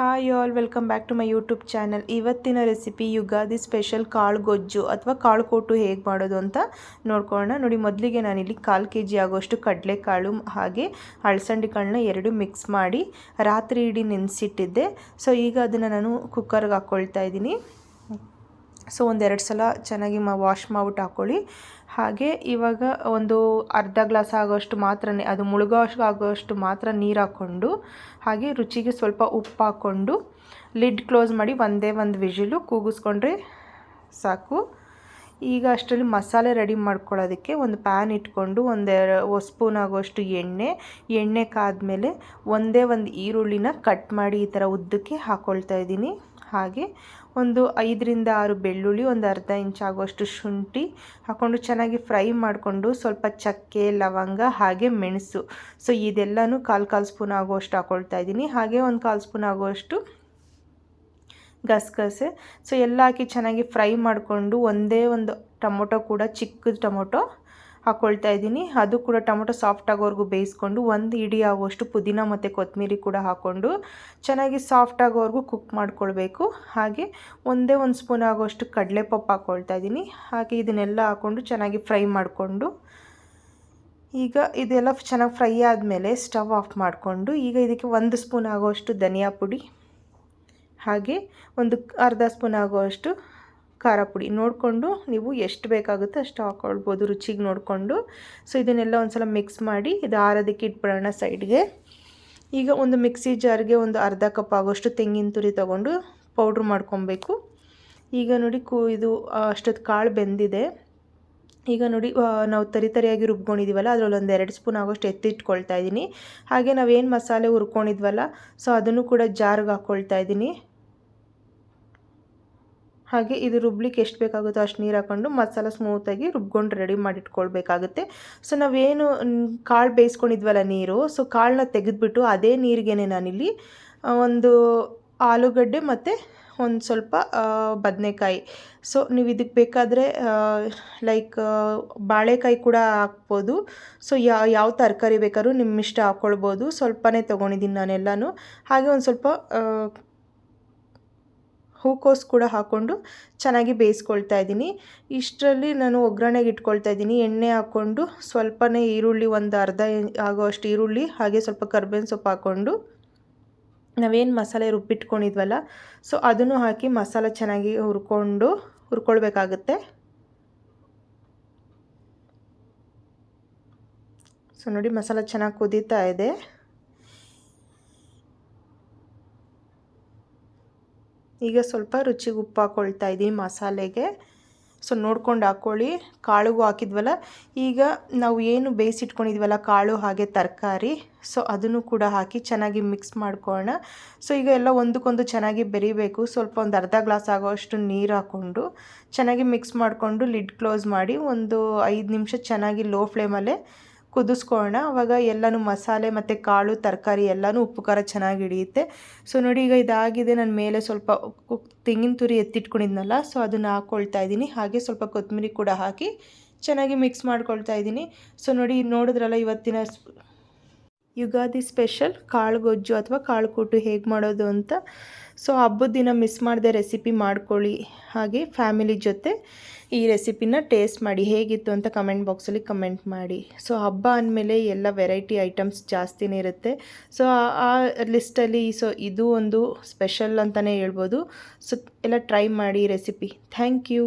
Hi all welcome back to my YouTube channel ಇವತ್ತಿನ recipe Ugadi special ಕಾಳು ಗೊಜ್ಜು ಅಥವಾ ಕಾಳು ಕೊಟ್ಟು ಹೇಗೆ ಮಾಡೋದು ಅಂತ ನೋಡ್ಕೊಳ್ಳೋಣ. ನೋಡಿ, ಮೊದಲಿಗೆ ನಾನಿಲ್ಲಿ ಕಾಲು ಕೆ ಜಿ ಆಗೋಷ್ಟು ಕಡಲೆಕಾಳು ಹಾಗೆ ಅಳಸಂಡಿ ಕಾಳನ್ನ ಎರಡು ಮಿಕ್ಸ್ ಮಾಡಿ ರಾತ್ರಿ ಇಡೀ ನೆನೆಸಿಟ್ಟಿದ್ದೆ. ಸೊ ಈಗ ಅದನ್ನು ನಾನು ಕುಕ್ಕರ್ಗೆ ಹಾಕ್ಕೊಳ್ತಾ ಇದ್ದೀನಿ. ಸೊ ಒಂದೆರಡು ಸಲ ಚೆನ್ನಾಗಿ ಮಾ ವಾಶ್ ಮಾಡ್ಬಿಟ್ಟು ಹಾಕ್ಕೊಳ್ಳಿ ಹಾಗೆ ಇವಾಗ ಒಂದು ಅರ್ಧ ಗ್ಲಾಸ್ ಆಗೋಷ್ಟು ಮಾತ್ರ ಅದು ಮುಳುಗೋ ಆಗೋಷ್ಟು ಮಾತ್ರ ನೀರು ಹಾಕ್ಕೊಂಡು ಹಾಗೆ ರುಚಿಗೆ ಸ್ವಲ್ಪ ಉಪ್ಪು ಹಾಕ್ಕೊಂಡು ಲಿಡ್ ಕ್ಲೋಸ್ ಮಾಡಿ ಒಂದೇ ಒಂದು ವಿಜಿಲು ಕೂಗಿಸ್ಕೊಂಡ್ರೆ ಸಾಕು. ಈಗ ಅಷ್ಟರಲ್ಲಿ ಮಸಾಲೆ ರೆಡಿ ಮಾಡ್ಕೊಳ್ಳೋದಕ್ಕೆ ಒಂದು ಪ್ಯಾನ್ ಇಟ್ಕೊಂಡು ಒಂದೆರಡು ಸ್ಪೂನ್ ಆಗೋಷ್ಟು ಎಣ್ಣೆ ಎಣ್ಣೆ ಕಾದ ಮೇಲೆ ಒಂದೇ ಒಂದು ಈರುಳ್ಳಿನ ಕಟ್ ಮಾಡಿ ಈ ಥರ ಉದ್ದಕ್ಕೆ ಹಾಕ್ಕೊಳ್ತಾ ಇದ್ದೀನಿ. ಹಾಗೆ ಒಂದು ಐದರಿಂದ ಆರು ಬೆಳ್ಳುಳ್ಳಿ, ಒಂದು ಅರ್ಧ ಇಂಚ್ ಆಗುವಷ್ಟು ಶುಂಠಿ ಹಾಕ್ಕೊಂಡು ಚೆನ್ನಾಗಿ ಫ್ರೈ ಮಾಡಿಕೊಂಡು ಸ್ವಲ್ಪ ಚಕ್ಕೆ, ಲವಂಗ, ಹಾಗೆ ಮೆಣಸು. ಸೊ ಇದೆಲ್ಲನೂ ಕಾಲು ಕಾಲು ಸ್ಪೂನ್ ಆಗುವಷ್ಟು ಹಾಕ್ಕೊಳ್ತಾ ಇದ್ದೀನಿ. ಹಾಗೆ ಒಂದು ಕಾಲು ಸ್ಪೂನ್ ಆಗುವಷ್ಟು ಗಸಗಸೆ. ಸೊ ಎಲ್ಲ ಹಾಕಿ ಚೆನ್ನಾಗಿ ಫ್ರೈ ಮಾಡಿಕೊಂಡು ಒಂದೇ ಒಂದು ಟೊಮೊಟೊ ಕೂಡ ಚಿಕ್ಕದು ಟೊಮೊಟೊ ಹಾಕ್ಕೊಳ್ತಾ ಇದ್ದೀನಿ. ಅದು ಕೂಡ ಟೊಮೊಟೊ ಸಾಫ್ಟ್ ಆಗೋವರೆಗೂ ಬೇಯಿಸ್ಕೊಂಡು ಒಂದು ಇಡಿ ಆಗುವಷ್ಟು ಪುದೀನ ಮತ್ತು ಕೊತ್ತಂಬರಿ ಕೂಡ ಹಾಕ್ಕೊಂಡು ಚೆನ್ನಾಗಿ ಸಾಫ್ಟ್ ಆಗೋವರೆಗೂ ಕುಕ್ ಮಾಡ್ಕೊಳ್ಬೇಕು. ಹಾಗೆ ಒಂದೇ ಒಂದು ಸ್ಪೂನ್ ಆಗುವಷ್ಟು ಕಡಲೆಪಪ್ಪು ಹಾಕ್ಕೊಳ್ತಾ ಇದ್ದೀನಿ. ಹಾಗೆ ಇದನ್ನೆಲ್ಲ ಹಾಕ್ಕೊಂಡು ಚೆನ್ನಾಗಿ ಫ್ರೈ ಮಾಡಿಕೊಂಡು ಈಗ ಇದೆಲ್ಲ ಚೆನ್ನಾಗಿ ಫ್ರೈ ಆದಮೇಲೆ ಸ್ಟವ್ ಆಫ್ ಮಾಡಿಕೊಂಡು ಈಗ ಇದಕ್ಕೆ ಒಂದು ಸ್ಪೂನ್ ಆಗೋಷ್ಟು ಧನಿಯಾ ಪುಡಿ. ಹಾಗೆ ಒಂದು ಅರ್ಧ ಸ್ಪೂನ್ ಆಗುವಷ್ಟು ಖಾರ ಪುಡಿ. ನೋಡಿಕೊಂಡು ನೀವು ಎಷ್ಟು ಬೇಕಾಗುತ್ತೋ ಅಷ್ಟು ಹಾಕೊಳ್ಬೋದು ರುಚಿಗೆ ನೋಡಿಕೊಂಡು. ಸೊ ಇದನ್ನೆಲ್ಲ ಒಂದು ಸಲ ಮಿಕ್ಸ್ ಮಾಡಿ ಇದು ಆರೋದಕ್ಕೆ ಇಟ್ಬಿಡೋಣ ಸೈಡ್ಗೆ ಈಗ ಒಂದು ಮಿಕ್ಸಿ ಜಾರ್ಗೆ ಒಂದು ಅರ್ಧ ಕಪ್ ಆಗೋಷ್ಟು ತೆಂಗಿನ ತುರಿ ತೊಗೊಂಡು ಪೌಡ್ರ್ ಮಾಡ್ಕೊಬೇಕು. ಈಗ ನೋಡಿ ಕೂ, ಇದು ಅಷ್ಟೊತ್ತು ಕಾಳು ಬೆಂದಿದೆ. ಈಗ ನೋಡಿ ನಾವು ತರಿ ತರಿಯಾಗಿ ರುಬ್ಕೊಂಡಿದ್ದೀವಲ್ಲ ಅದರಲ್ಲಿ ಒಂದು ಎರಡು ಸ್ಪೂನ್ ಆಗೋಷ್ಟು ಎತ್ತಿಟ್ಕೊಳ್ತಾ ಇದ್ದೀನಿ. ಹಾಗೆ ನಾವೇನು ಮಸಾಲೆ ಹುರ್ಕೊಂಡಿದ್ವಲ್ಲ, ಸೊ ಅದನ್ನು ಕೂಡ ಜಾರ್ಗೆ ಹಾಕ್ಕೊಳ್ತಾ ಇದ್ದೀನಿ. ಹಾಗೆ ಇದು ರುಬ್ಲಿಕ್ಕೆ ಎಷ್ಟು ಬೇಕಾಗುತ್ತೋ ಅಷ್ಟು ನೀರು ಹಾಕ್ಕೊಂಡು ಮಸಾಲ ಸ್ಮೂತಾಗಿ ರುಬ್ಕೊಂಡು ರೆಡಿ ಮಾಡಿಟ್ಕೊಳ್ಬೇಕಾಗುತ್ತೆ. ಸೊ ನಾವೇನು ಕಾಳು ಬೇಯಿಸ್ಕೊಂಡಿದ್ವಲ್ಲ ನೀರು ಸೊ ಕಾಳನ್ನ ತೆಗೆದುಬಿಟ್ಟು ಅದೇ ನೀರಿಗೇನೆ ನಾನಿಲ್ಲಿ ಒಂದು ಆಲೂಗಡ್ಡೆ ಮತ್ತು ಒಂದು ಸ್ವಲ್ಪ ಬದನೆಕಾಯಿ. ಸೊ ನೀವು ಇದಕ್ಕೆ ಬೇಕಾದರೆ ಲೈಕ್ ಬಾಳೆಕಾಯಿ ಕೂಡ ಹಾಕ್ಬೋದು. ಸೊ ಯಾವ ಯಾವ ತರಕಾರಿ ಬೇಕಾದ್ರೂ ನಿಮ್ಮ ಇಷ್ಟ ಹಾಕ್ಕೊಳ್ಬೋದು ಸ್ವಲ್ಪನೇ ತೊಗೊಂಡಿದ್ದೀನಿ ನಾನೆಲ್ಲನೂ. ಹಾಗೆ ಒಂದು ಸ್ವಲ್ಪ ಹೂಕೋಸು ಕೂಡ ಹಾಕ್ಕೊಂಡು ಚೆನ್ನಾಗಿ ಬೇಯಿಸ್ಕೊಳ್ತಾ ಇದ್ದೀನಿ. ಇಷ್ಟರಲ್ಲಿ ನಾನು ಒಗ್ಗರಣೆಗೆ ಇಟ್ಕೊಳ್ತಾ ಇದ್ದೀನಿ. ಎಣ್ಣೆ ಹಾಕ್ಕೊಂಡು ಸ್ವಲ್ಪನೇ ಈರುಳ್ಳಿ ಒಂದು ಅರ್ಧ ಆಗೋಷ್ಟು ಈರುಳ್ಳಿ, ಹಾಗೆ ಸ್ವಲ್ಪ ಕರ್ಬೇವಿನ ಸೊಪ್ಪು ಹಾಕ್ಕೊಂಡು ನಾವೇನು ಮಸಾಲೆ ರುಬ್ಬಿಟ್ಕೊಂಡಿದ್ವಲ್ಲ, ಸೊ ಅದನ್ನು ಹಾಕಿ ಮಸಾಲ ಚೆನ್ನಾಗಿ ಹುರ್ಕೊಂಡು ಹುರ್ಕೊಳ್ಬೇಕಾಗುತ್ತೆ. ಸೊ ನೋಡಿ ಮಸಾಲ ಚೆನ್ನಾಗಿ ಕುದೀತಾ ಇದೆ. ಈಗ ಸ್ವಲ್ಪ ರುಚಿಗೆ ಉಪ್ಪು ಹಾಕ್ಕೊಳ್ತಾ ಇದ್ದೀನಿ ಮಸಾಲೆಗೆ. ಸೊ, ನೋಡ್ಕೊಂಡು ಹಾಕ್ಕೊಳ್ಳಿ ಕಾಳುಗೂ ಹಾಕಿದ್ವಲ್ಲ. ಈಗ ನಾವು ಏನು ಬೇಯಿಸಿಟ್ಕೊಂಡಿದ್ವಲ್ಲ ಕಾಳು ಹಾಗೆ ತರಕಾರಿ. ಸೊ, ಅದನ್ನು ಕೂಡ ಹಾಕಿ ಚೆನ್ನಾಗಿ ಮಿಕ್ಸ್ ಮಾಡ್ಕೊಳ್ಳೋಣ. ಸೊ, ಈಗ ಎಲ್ಲ ಒಂದಕ್ಕೊಂದು ಚೆನ್ನಾಗಿ ಬೆರಿಬೇಕು. ಸ್ವಲ್ಪ ಒಂದು ಅರ್ಧ ಗ್ಲಾಸ್ ಆಗೋಷ್ಟು ನೀರು ಹಾಕ್ಕೊಂಡು ಚೆನ್ನಾಗಿ ಮಿಕ್ಸ್ ಮಾಡಿಕೊಂಡು ಲಿಡ್ ಕ್ಲೋಸ್ ಮಾಡಿ ಒಂದು ಐದು ನಿಮಿಷ ಚೆನ್ನಾಗಿ ಲೋ ಫ್ಲೇಮಲ್ಲೇ ಕುದಿಸ್ಕೊಳ್ಳೋಣ. ಅವಾಗ ಎಲ್ಲನೂ ಮಸಾಲೆ ಮತ್ತು ಕಾಳು, ತರಕಾರಿ ಎಲ್ಲನೂ ಉಪ್ಪು, ಖಾರ ಚೆನ್ನಾಗಿ ಹಿಡಿಯುತ್ತೆ. ಸೊ ನೋಡಿ ಈಗ ಇದಾಗಿದೆ. ನನ್ನ ಮೇಲೆ ಸ್ವಲ್ಪ ತೆಂಗಿನ ತುರಿ ಎತ್ತಿಟ್ಕೊಂಡಿದ್ನಲ್ಲ ಸೊ ಅದನ್ನು ಹಾಕ್ಕೊಳ್ತಾ ಇದ್ದೀನಿ. ಹಾಗೆ ಸ್ವಲ್ಪ ಕೊತ್ತಂಬರಿ ಕೂಡ ಹಾಕಿ ಚೆನ್ನಾಗಿ ಮಿಕ್ಸ್ ಮಾಡ್ಕೊಳ್ತಾ ಇದ್ದೀನಿ. ಸೊ ನೋಡಿ, ನೋಡಿದ್ರಲ್ಲ ಇವತ್ತಿನ ಯುಗಾದಿ ಸ್ಪೆಷಲ್ ಕಾಳು ಗೊಜ್ಜು ಅಥವಾ ಕಾಳು ಕೂಟು ಹೇಗೆ ಮಾಡೋದು ಅಂತ. ಸೊ ಹಬ್ಬದ ದಿನ ಮಿಸ್ ಮಾಡದೆ ರೆಸಿಪಿ ಮಾಡ್ಕೊಳ್ಳಿ. ಹಾಗೆ ಫ್ಯಾಮಿಲಿ ಜೊತೆ ಈ ರೆಸಿಪಿನ ಟೇಸ್ಟ್ ಮಾಡಿ ಹೇಗಿತ್ತು ಅಂತ ಕಮೆಂಟ್ ಬಾಕ್ಸಲ್ಲಿ ಕಮೆಂಟ್ ಮಾಡಿ. ಸೊ ಹಬ್ಬ ಅಂದಮೇಲೆ ಎಲ್ಲ ವೆರೈಟಿ ಐಟಮ್ಸ್ ಜಾಸ್ತಿನೇ ಇರುತ್ತೆ. ಸೊ ಆ ಲಿಸ್ಟಲ್ಲಿ ಸೊ ಇದು ಒಂದು ಸ್ಪೆಷಲ್ ಅಂತಲೇ ಹೇಳ್ಬೋದು. ಸೊ ಎಲ್ಲ ಟ್ರೈ ಮಾಡಿ ರೆಸಿಪಿ ಥ್ಯಾಂಕ್ ಯು